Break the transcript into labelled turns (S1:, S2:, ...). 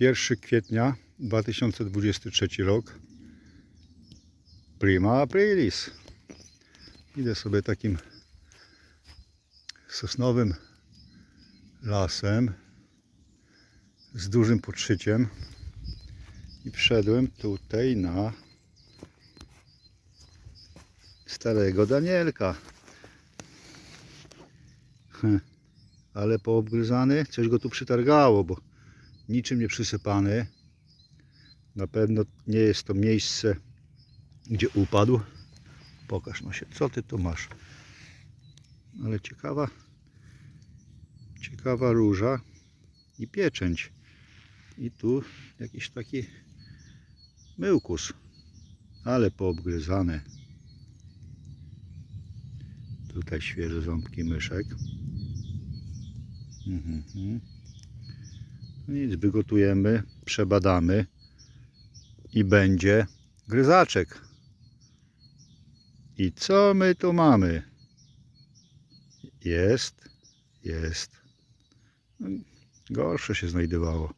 S1: 1 kwietnia 2023 rok. Prima aprilis. Idę sobie takim sosnowym lasem z dużym podszyciem i wszedłem tutaj na starego Danielka. Hm, Ale poobgryzany, coś go tu przytargało, bo niczym nie przysypany. Na pewno nie jest to miejsce, gdzie upadł. Pokaż no się, co ty tu masz. Ale ciekawa, ciekawa róża i pieczęć. I tu jakiś taki myłkus, ale poobgryzany. Tutaj świeże ząbki myszek. Mhm, mhm. Nic, wygotujemy, przebadamy i będzie gryzaczek. I co my tu mamy? Jest, jest. Gorsze się znajdowało.